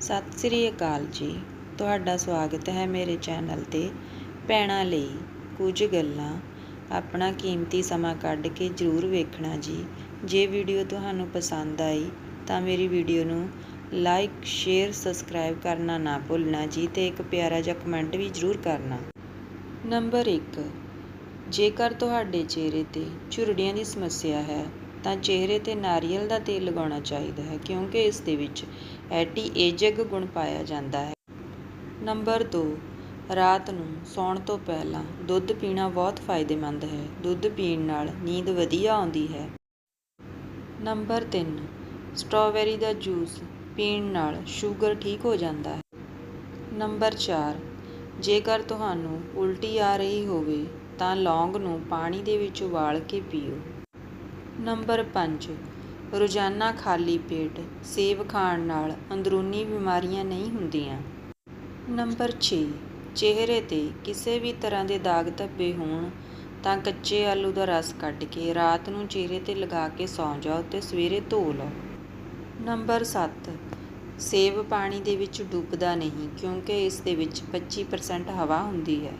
ਸਤਿ ਸ੍ਰੀ ਅਕਾਲ ਜੀ। ਤੁਹਾਡਾ ਸਵਾਗਤ ਹੈ ਮੇਰੇ ਚੈਨਲ 'ਤੇ ਭੈਣਾਂ ਲਈ ਕੁਝ ਗੱਲਾਂ। ਆਪਣਾ ਕੀਮਤੀ ਸਮਾਂ ਕੱਢ ਕੇ ਜ਼ਰੂਰ ਵੇਖਣਾ ਜੀ। ਜੇ ਵੀਡੀਓ ਤੁਹਾਨੂੰ ਪਸੰਦ ਆਈ ਤਾਂ ਮੇਰੀ ਵੀਡੀਓ ਨੂੰ ਲਾਈਕ, ਸ਼ੇਅਰ, ਸਬਸਕ੍ਰਾਈਬ ਕਰਨਾ ਨਾ ਭੁੱਲਣਾ ਜੀ ਤੇ ਇੱਕ ਪਿਆਰਾ ਜਿਹਾ ਕਮੈਂਟ ਵੀ ਜ਼ਰੂਰ ਕਰਨਾ। ਨੰਬਰ 1 ਜੇਕਰ ਤੁਹਾਡੇ ਚਿਹਰੇ ਤੇ ਝੁਰੜੀਆਂ ਦੀ ਸਮੱਸਿਆ ਹੈ ਤਾਂ ਚਿਹਰੇ ਤੇ ਨਾਰੀਅਲ ਦਾ ਤੇਲ ਲਗਾਉਣਾ ਚਾਹੀਦਾ ਹੈ, ਕਿਉਂਕਿ ਇਸ ਦੇ ਵਿੱਚ ਐਂਟੀ ਏਜਿੰਗ ਗੁਣ ਪਾਇਆ ਜਾਂਦਾ ਹੈ। ਨੰਬਰ 2 ਰਾਤ ਨੂੰ ਸੌਣ ਤੋਂ ਪਹਿਲਾਂ ਦੁੱਧ ਪੀਣਾ ਬਹੁਤ ਫਾਇਦੇਮੰਦ ਹੈ। ਦੁੱਧ ਪੀਣ ਨਾਲ ਨੀਂਦ ਵਧੀਆ ਆਉਂਦੀ ਹੈ। ਨੰਬਰ 3 ਸਟ੍ਰਾਬੇਰੀ ਦਾ ਜੂਸ ਪੀਣ ਨਾਲ ਸ਼ੂਗਰ ਠੀਕ ਹੋ ਜਾਂਦਾ ਹੈ। ਨੰਬਰ 4 ਜੇਕਰ ਤੁਹਾਨੂੰ ਉਲਟੀ ਆ ਰਹੀ ਹੋਵੇ ਤਾਂ ਲੌਂਗ ਨੂੰ ਪਾਣੀ ਦੇ ਵਿੱਚ ਉਬਾਲ ਕੇ ਪੀਓ। ਨੰਬਰ 5 ਰੋਜ਼ਾਨਾ ਖਾਲੀ ਪੇਟ, ਸੇਬ ਖਾਣ ਨਾਲ ਅੰਦਰੂਨੀ ਬਿਮਾਰੀਆਂ ਨਹੀਂ ਹੁੰਦੀਆਂ। ਨੰਬਰ 6 ਚਿਹਰੇ ਤੇ ਕਿਸੇ ਵੀ ਤਰ੍ਹਾਂ ਦੇ ਦਾਗ ਧੱਬੇ ਹੋਣ ਤਾਂ ਕੱਚੇ ਆਲੂ ਦਾ ਰਸ ਕੱਢ ਕੇ ਰਾਤ ਨੂੰ ਚਿਹਰੇ ਤੇ ਲਗਾ ਕੇ ਸੌਂ ਜਾਓ ਤੇ ਸਵੇਰੇ ਧੋ ਲਓ। ਨੰਬਰ 7 ਸੇਬ ਪਾਣੀ ਦੇ ਵਿੱਚ ਡੁੱਬਦਾ ਨਹੀਂ ਕਿਉਂਕਿ ਇਸ ਦੇ ਵਿੱਚ 25% ਹਵਾ ਹੁੰਦੀ ਹੈ।